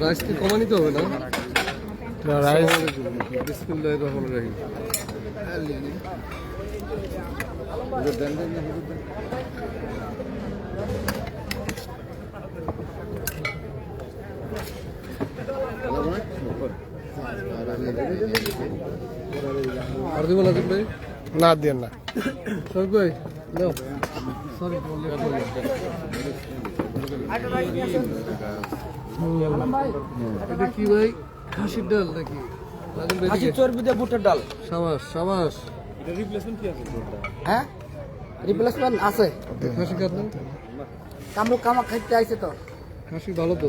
Rice কি কমা নিতে হবে না? রাইস বিসমিল্লাহ রহমান রাহিম। আর দিব না ভাই? না দেন না। সব ভাই নাও। সরি এটা কি ভাই? খাসির ডাল নাকি? খাসির চর্বি দিয়ে বুটের ডাল। সাবাস সাবাস। হ্যাঁ? রিপ্লেসমেন্ট আছে। খাসি কামরুক কামা খাইতে আইছে তো। খাসি ভালো তো।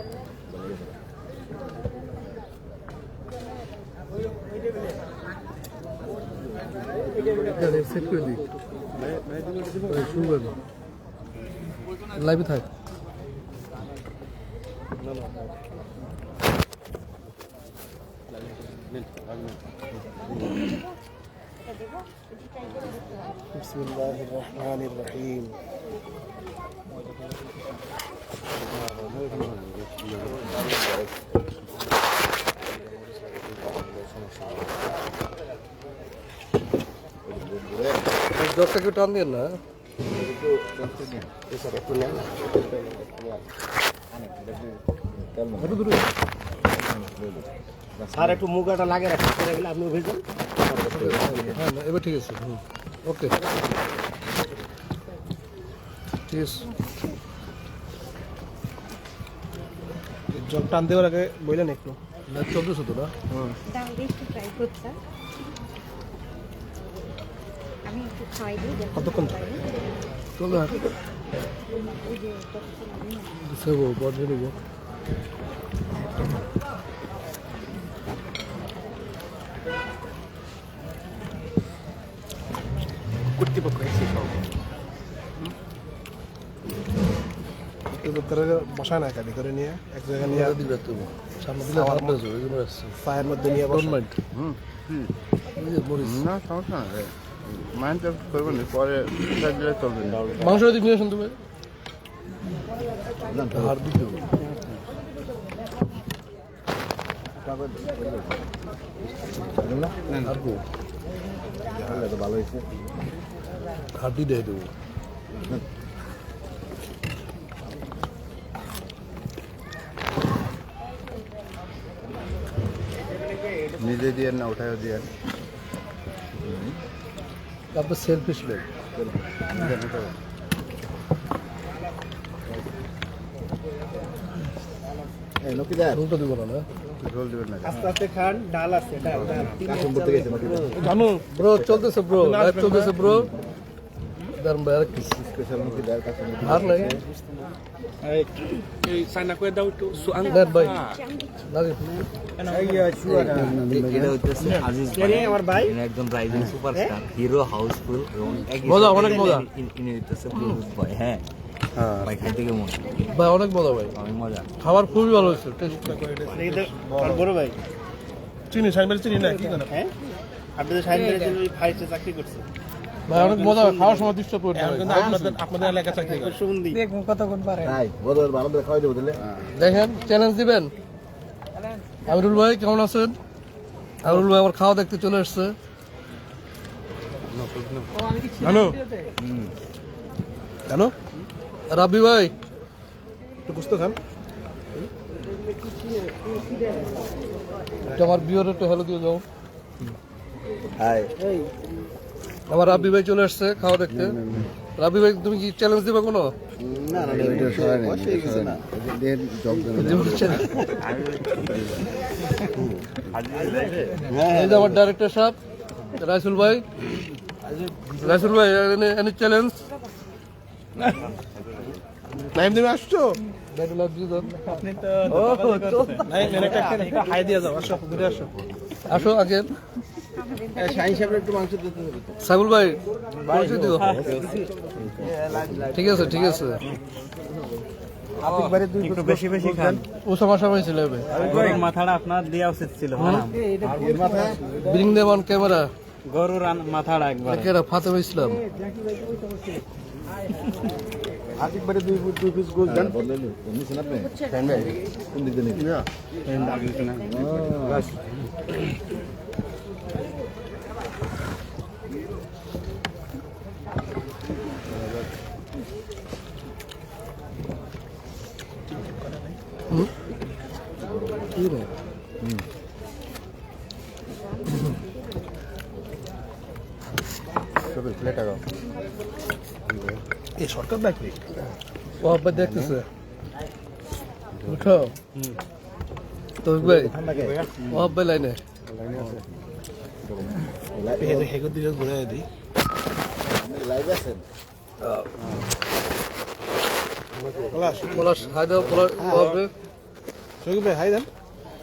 দেন তো সেট করে দিই শুরু করে লাইভে থাক بسم الله الرحمن الرحيم জবটাকে টান দিয়ে না? স্যার একটু মুগাটা লাগে রাখতে করে গেলে আপনি ভেজেন হ্যাঁ না, এবার ঠিক আছে ওকে। ঠিক আছে। জল টান দেওয়ার আগে বললেন একটু। না চলতেছে তো না? একটু খাওয়াই দিই কতক্ষণ চলো না সেবো বদলে নেব কর্তৃপক্ষ এসে সব বসায় না গাড়ি করে নিয়ে এক জায়গায় নিয়ে দিবে তুমি সামনে দিলে না পায়ের মধ্যে নিয়ে মাইন্ড এই না সমস্যা নেই মাইন্ড করবেন পরে দিলে চলবে। মাংস আর দিতে হবে আর ভালো হয়েছে হাড্ডি দিয়ে দেবো। নিজে দিয়ে না উঠাই দিয়ে তারপর সেলফিশ লোক উল্টো দিব না না ঝোল দেবেন না আস্তে আস্তে খান ডাল আছে সেলফি ছিল জানো ব্রো চলতেছে ব্রো চলতেছে ব্রো দারুণ ভাই আর কি আর নাই এই সাইনা করে দাও একটু সুয়ান দেন ভাই লাগে এটা হচ্ছে আজিজ কে আমার ভাই ইনি একজন রাইজিং সুপারস্টার হিরো হাউসফুল এবং একই মজা, সাথে অনেক মজা। হ্যাঁ ভাই খাইতে কেমন ভাই অনেক মজা ভাই অনেক মজা খাবার খুবই ভালো হয়েছে বড় ভাই চিনি সাইমের চিনি না কি জানা হ্যাঁ আপনি তো সাইন চাকরি করছেন ভাই অনেক মজা খাওয়ার সময় ডিস্টার্ব করে আপনাদের আপনাদের এলাকা চাকরি করে। সুগন্ধি দেখেন চ্যালেঞ্জ দিবেন? আমিরুল ভাই কেমন আছেন? আমিরুল ভাই আমার খাওয়া দেখতে চলে আসছে জানো জানো রাব্বি ভাই? একটু বুঝতে খান আমার বিয়ের একটু হ্যালো দিয়ে যাও হাই। আমার রাব্বি ভাই চলে আসছে খাওয়া দেখতে রাবি ভাই তুমি কি চ্যালেঞ্জ দিবে কোনো আমার ডাইরেক্টর সাহেব রাইসুল ভাই রাইসুল ভাই এনি চ্যালেঞ্জ নাইম তুমি আসছো আপনি নাইম এর একটা একটা হাই দিয়ে যাও আসো ঘুরে আসো আসো আগে সাইবুল ভাই ঠিক আছে ঠিক আছে। একটু বেশি বেশি খান। ওসামা সামাই ছিল মাথাটা আপনার দেওয়া উচিত ছিল এর ব্রিং ক্যামেরা। গরুর মাথাটা একবার। কেরা ফাতেমা ইসলাম। আতিকবারে দুই দুই পিস গোল দেন। বদলাইলো নিছেন আপনি? শাহিন ভাই কোন দিক দিয়ে নিবেন সবে প্লেট আগাও এই শর্টকাট নাকি ও আব্বা দেখতেছে। উঠো। তো ভাই ও আব্বা লাইনে। হেগো দিকে ঘুরে দিই লাইভ আছেন পলাশ পলাশ হাই দাও পলাশ ও আব্বে। হাই দেন।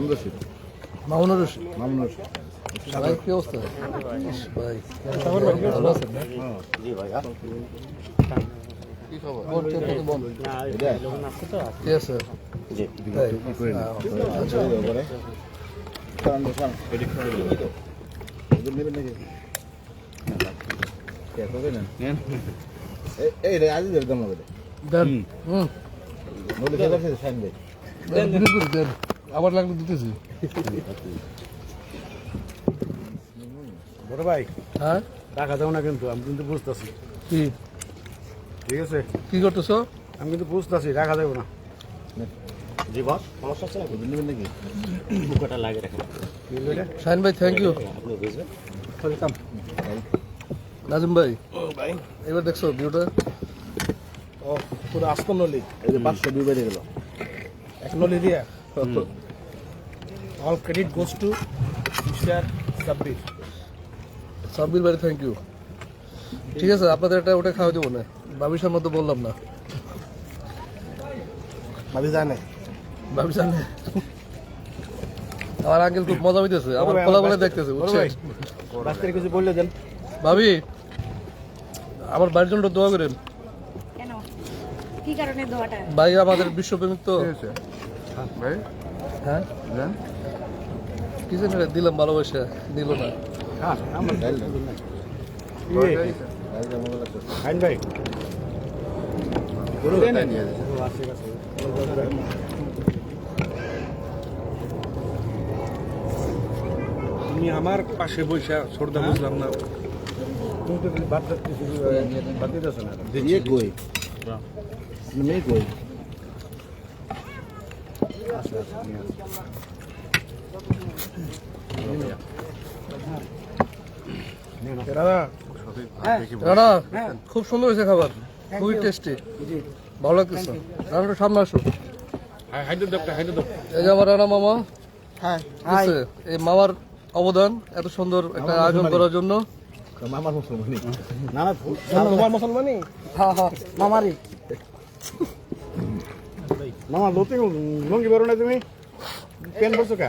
এম রশিদ মামুনুর রশিদ। মামুন রশিদ। ভাই কি অবস্থা? ভাই ভালো আছেন? কি খবর বল বল আছে আচ্ছা কারণ দোকান এডিট করে দিল ওদের নেবেন নাকি কে করবে না এই এই রে আজ দেব দাম হবে দেন। হুম। নলে কে করছে শাইন দেন দেন। আবার লাগলে দিতেছি। বড় ভাই হ্যাঁ? টাকা দাও না কিন্তু আমি কিন্তু বুঝতেছি। কি? ঠিক আছে? কি করতেছো? আমি কিন্তু বুঝতেছি টাকা দেবো না। জি বস নেবেন নাকি? শাহিন ভাই থ্যাংক ইউ ওয়েলকাম নাজিম ভাই ও ভাই। এবার দেখছ ভিউটা? ও পুরো আস্ত নলি। এই যে গেল। এক নলি দিয়া। All credit goes to mister Sabbir Sabbir ভাই থ্যাংক ইউ ঠিক আছে আপনাদের এটা ওটা খাওয়া দেবো না। বাবিসার মতো বললাম না। ভাবি জানে। ভাবি জানে। আমার আঙ্কেল খুব মজা হইতেছে আমার আমার বলে দেখতেছে বড় বুঝছে ভাই ডাক্তার কিছু বললে দেন। ভাবি আমার বাড়ির জন্য দোয়া করেন। কেন? কি কারণে দোয়াটা? ভাই আমাদের বিশ্বপ্রেমিক তো। ভাই। হ্যাঁ? কিছু দিলাম ভালোবাসা দিল না। তুমি আমার পাশে বৈশা শ্রদ্ধা বুঝলাম না। তুমি তো বাদ দিতেছ না। খুব সুন্দর হয়েছে খাবার। খুবই টেস্টি ভালো লাগতেছে। দাদা সামনে আসো। এই যে আমার রানা মামা এই মামার অবদান এত সুন্দর একটা আয়োজন করার জন্য। মামার মুসলমানি মামা লতি লঙ্গি বেরো না তুমি? পেন পড়ছো কা?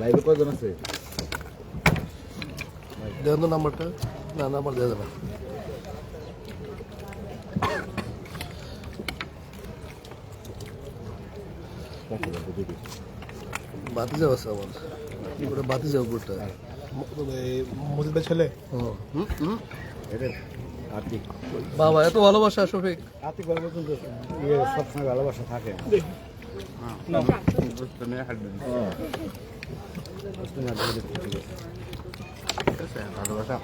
লাইভে কয়জন আছে? তো নাম্বারটা। না নাম্বার দেওয়া যাবে না। বাতি যাওয়া আছে আমার। ওটা বাতি যাওয়া উপরটা। মসজিদের ছেলে? বাবা এত ভালোবাসা শফিক। তো ইয়ে সবসময় ভালোবাসা থাকে। ভালোবাসা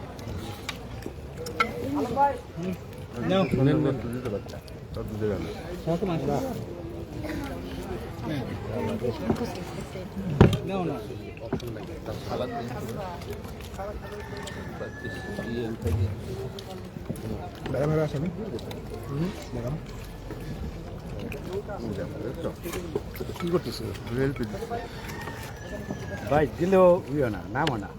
কি করতেছে ভাই দিলেও ইয়ে না নাম হয় না।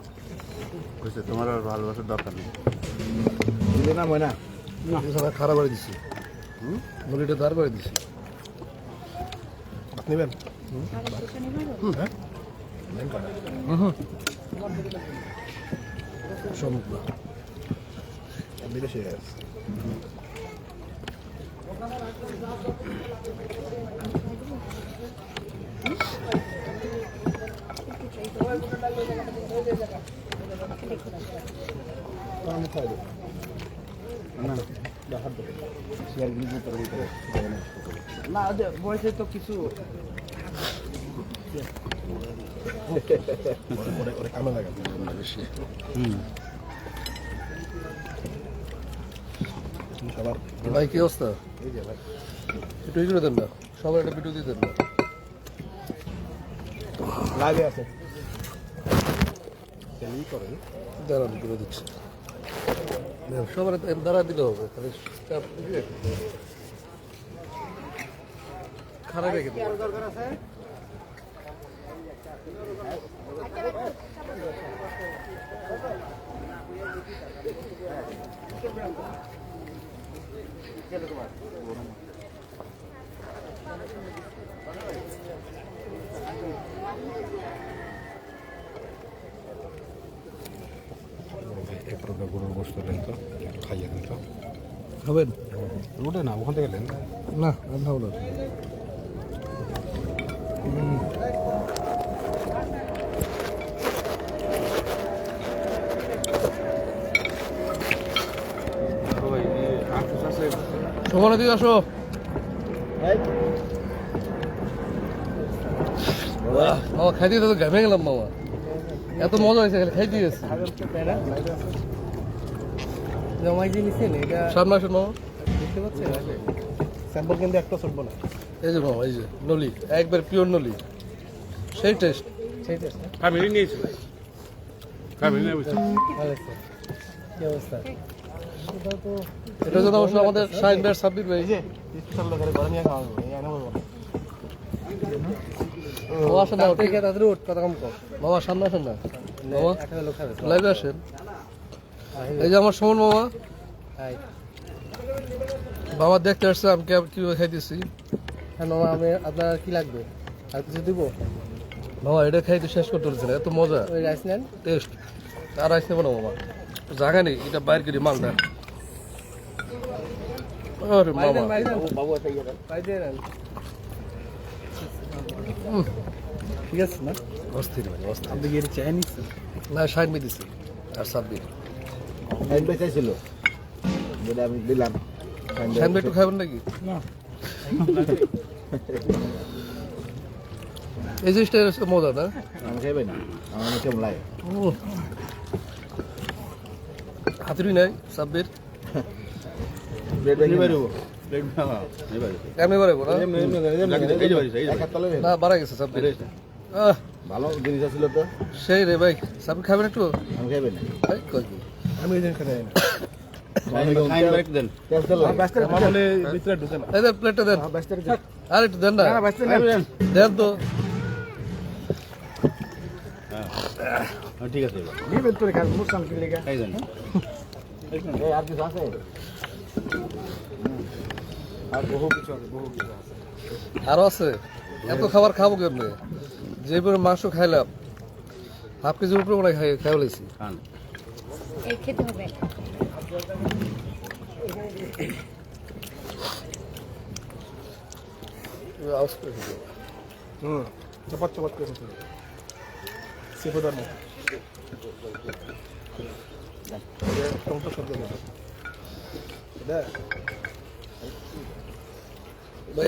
বুঝছে তোমার আর ভালোবাসার দরকার নেই। দিলে নাম হয় না। এখানে খারাপ করে দিছি। হুম? মুড়িটা দাঁড় করে দিছি। নেবেন? সম্ভব না। না বয়সে তো কিছু কামে লাগে বেশি ভাই কি অবস্থা? একটু ই করে দেন না। সবাই একটা ভিডিও দিয়ে দেন না। লাইভে আছে। দাঁড়ান করে দিচ্ছি। সবার দাঁড়া দিলে হবে তাহলে চাপ দিবে। খারাপ রেখে দেবো গরুর গোস্ত দেন তো খাইয়ে দেন তো খাবেন? রোডে না ওখান থেকে নেন। না আমি খাব না সমানে দিকে আসো। মামা খাইতে তো ঘামে গেলাম মামা। এত মজা হয়েছে খালি খাইতে গেছে। জমাই যে নিছেন এটা সামনে আসুন মামা। দেখতে পাচ্ছেন? স্যাম্পল কিন্তু একটা চলবো না। এই যে মামা এই যে নলি একবার পিওর নলি। সেই টেস্ট সেই টেস্ট ফ্যামিলি নিয়েছিল ফ্যামিলি নিয়ে বসে। ভালো লাগছে কি অবস্থা? এটা জন্য অবশ্য আমাদের শাহিন ভাই। সাব্বির ভাই স্পেশাল লোকের ঘরে নিয়ে খাওয়া হবে এই আনা বলব। ও আসেন না। থেকে তাদের উঠ কথা কম কম মামা সামনে আসেন না। খাবে লাইভে আসেন। এই যে আমার সুমন মামা। বাবা দেখতে আসছে আমি কীভাবে খাইতেছি? হ্যাঁ মামা আমি আপনার কি লাগবে? আর কিছু দিব? বাবা এটা খাইতে শেষ করতে পারছি না এত মজা। ওই রাইস নেন। টেস্ট। আর আসতে পারো মামা। জায়গা নেই এটা বাইর করি মালটা। আরে মামা। বাবু ঠিক আছে না অস্থির ভাই অস্থির। চাইনিজ না ভাই দিছে আর লাইন চাইছিল। বলে আমি দিলাম। শাহিন ভাই একটু খাবেন নাকি? না। এই জিনিসটা মজা না? আমি খাইবে না। আমার কেমন লাগে। হাতুড়ি নাই সাব্বির? ভালো জিনিস আছিল তো। সেই রে ভাই সাব্বির খাবেন একটু? আমি খাইবে না। এই, কই? কি? আর আছে আরও আছে এত খাবার খাব কেমনে যে পরিমাণ মাংস খাইলাম হাফ কেজির উপরে মনে হয় খাই খাই বলেছি খান এই খেতে হবে। করে হুম চপাত চপাত করে সেফোদার মতো টংটা শব্দ করে এটা ভাই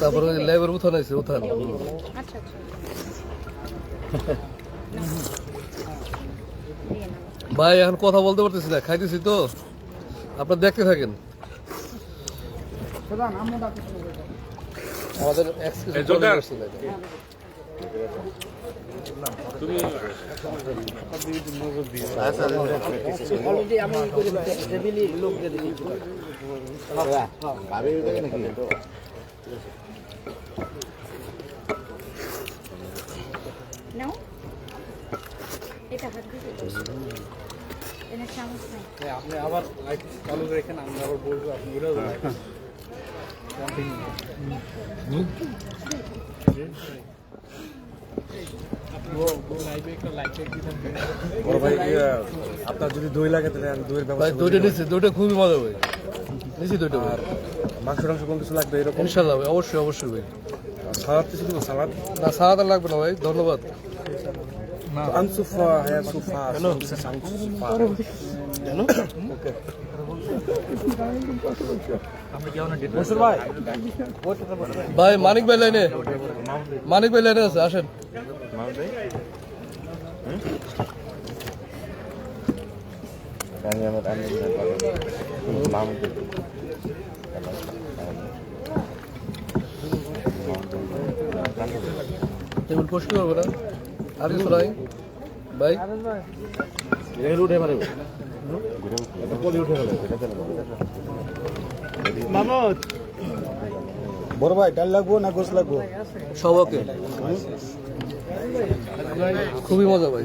তারপরে ওই ল্যাবের উঠান আছে উঠান। আচ্ছা আচ্ছা ভাই এখন কথা বলতে পারতেছি না খাইতেছি তো। আপনার দেখতে থাকেন। আমাদের। নাও এটা হাত দিয়ে এনে চামচ নাই। আপনি আবার লাইট চালু রেখেন আমরা আবার বলব আপনি উড়ে বড় ভাই আপনার যদি দই লাগে তাহলে আমি দইয়ের ভাই ব্যবস্থা দুইটা নিচ্ছি দুইটা খুবই মজা ভাই নিচ্ছি দুইটা। ভাই মাংস টাংস কোন কিছু লাগবে এরকম? ইনশাল্লাহ ভাই অবশ্যই অবশ্যই ভাই। সালাদ কিছু দিব সালাদ? না সারাটা লাগবে না ভাই ধন্যবাদ। আনসুফা হ্যাঁ সুফা আনসুফা ভাই? ভাই মানিক ভাই লাইনে। মানিক ভাই লাইনে আছে আসেন। টেবিল পোস্ট করব না? আর কিছু নাই? ভাই? বড় ভাই ডাল লাগবো না গোস লাগবো? সব ওকে। খুবই মজা ভাই।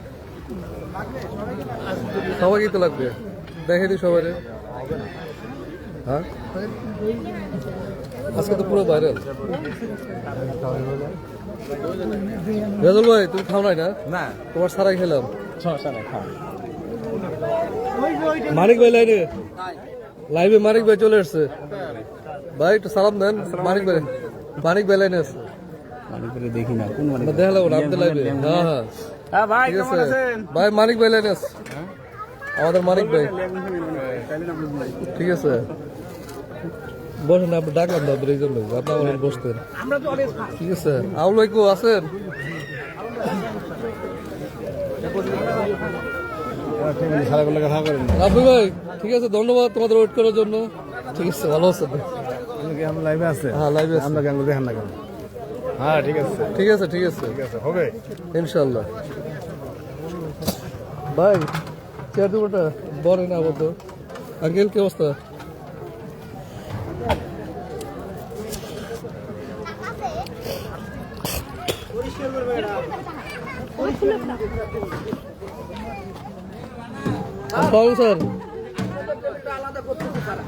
সবাইকে তো লাগবে। দেখে দিই সবাই হ্যাঁ? আজকে তো পুরো ভাইরাল রেজল ভাই তুমি খাও নাই না? না। তোমার সারাই খেলাম। সমস্যা মানিক ভাই লাইনে লাইভে মানিক ভাই চলে আসছে। ভাই একটু সালাম দেন মানিক ভাই। মানিক ভাই লাইনে আছে। দেখি না। কোন দেখা লাগবো না লাইভে। হ্যাঁ হ্যাঁ। হ্যাঁ ভাই ঠিক আছে। ভাই মানিক ভাই লাইনে আছে আমাদের মানিক ভাই। ঠিক আছে। বসেন আপনি ডাকলাম আপনার এই জন্য। আপনি আমার বসতেন। ঠিক আছে। আউল ভাই কো আছেন? রাব্বি ভাই ঠিক আছে ধন্যবাদ তোমাদের ওয়েট করার জন্য। ঠিক আছে ভালো আছেন? লাইভে আছে। হ্যাঁ লাইভে আমরা হ্যাঁ ঠিক আছে। ঠিক আছে ঠিক আছে। ঠিক আছে হবে। ইনশাল্লাহ ভাই, চেয়ার দুটোটা বড় না বলতো আঙ্কেল, কি অবস্থা?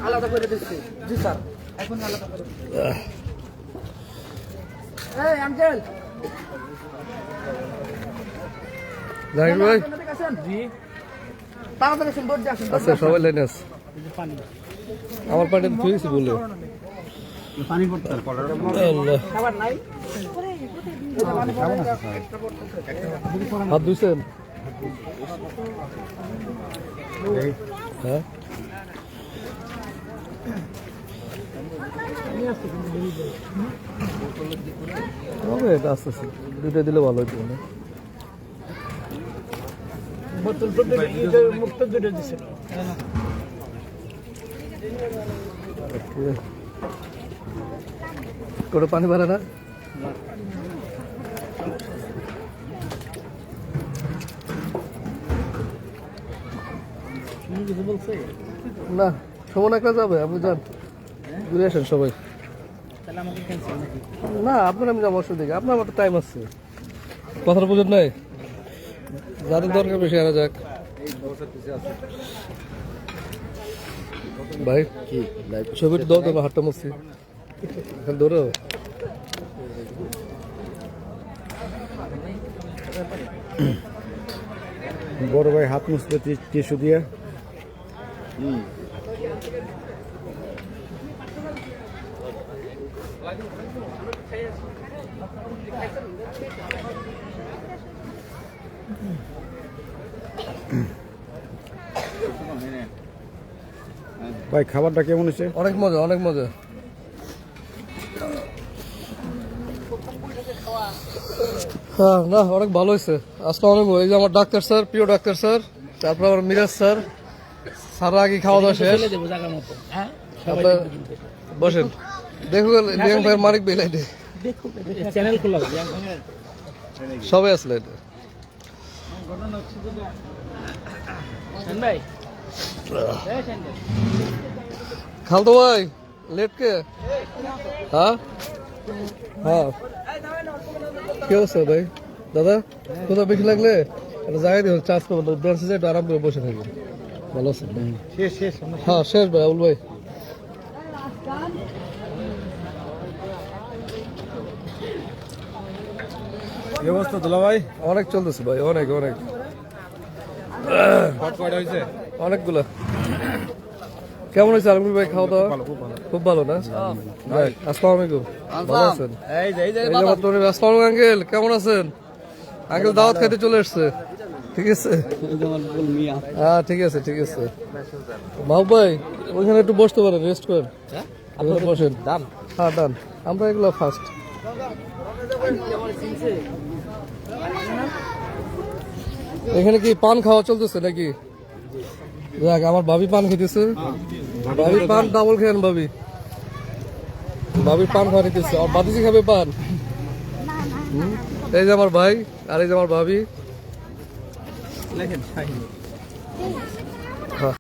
আলাদা করে দিচ্ছি জি, স্যার। এখন আলাদা করে জাহির ভাই? আচ্ছা সবাই লাইনে আছে। আমার বলে। পানি পড়তে আল্লাহ। হাত ধুইছেন? হ্যাঁ? হবে আস্তে আস্তে। দুইটা দিলে ভালো হতো না। বোতল তো মুক্ত দুটো দিচ্ছে করে পানি ভরে না? না সময় একটা যাবে আপনি যান। ঘুরে আসেন সবাই। না আপনার আমি যাব অসুবিধা আপনার মতো টাইম আছে। কথার বুঝেন নাই? যাদের দরকার বেশি আনা যাক। ভাই কি ছবিটা দাও দেবো হাতটা মুছি এখন ধরো। বড় ভাই হাত মুছতে টিস্যু দিয়ে। ভাই খাবারটা কেমন হয়েছে? অনেক মজা অনেক মজা। হ্যাঁ না অনেক ভালো হয়েছে। আসসালামু আলাইকুম এই যে আমার ডাক্তার স্যার প্রিয় ডাক্তার স্যার তারপর আমার মিরাজ স্যার স্যার আগে খাওয়া দাওয়া শেষ। দেবো জায়গার মতো হ্যাঁ? আপনার বসেন। দেখো লিয়াং ভাইয়ের মালিক বেলাই দে চ্যানেল সবাই আসলে এটা খালতো ভাই লেট কে হ্যাঁ? হ্যাঁ। কি অবস্থা ভাই? দাদা কোথাও বেশি লাগলে একটা জায়গায় দিও চার্জ করব বেঞ্চে যাই আরাম করে বসে থাকবেন ভালো আছেন? হ্যাঁ শেষ ভাই আবুল ভাই। কি অবস্থা দুলা ভাই? অনেক চলতেছে ভাই অনেক অনেক। অনেকগুলো। কেমন হয়েছে আলমগীর ভাই খাওয়া দাওয়া? খুব ভালো না? ভাই আসসালামু আলাইকুম। ভালো আছেন? আসসালামু আঙ্কেল কেমন আছেন? আঙ্কেল দাওয়াত খাইতে চলে এসছে। ঠিক আছে? হ্যাঁ ঠিক আছে ঠিক আছে। মাহবুব ভাই ওইখানে একটু বসতে পারেন রেস্ট করেন। ওখানে বসেন। হ্যাঁ ডান আমরা এগুলো ফার্স্ট এখানে কি পান খাওয়া চলতেছে নাকি? দেখ আমার ভাবি পান খেতেছে ভাবি পান ডাবল খেয়ে ভাবি। ভাবি পান খাওয়া নিতেছে আর বাতিজি খাবে পান? এই যে আমার ভাই, আর এই যে আমার ভাবি।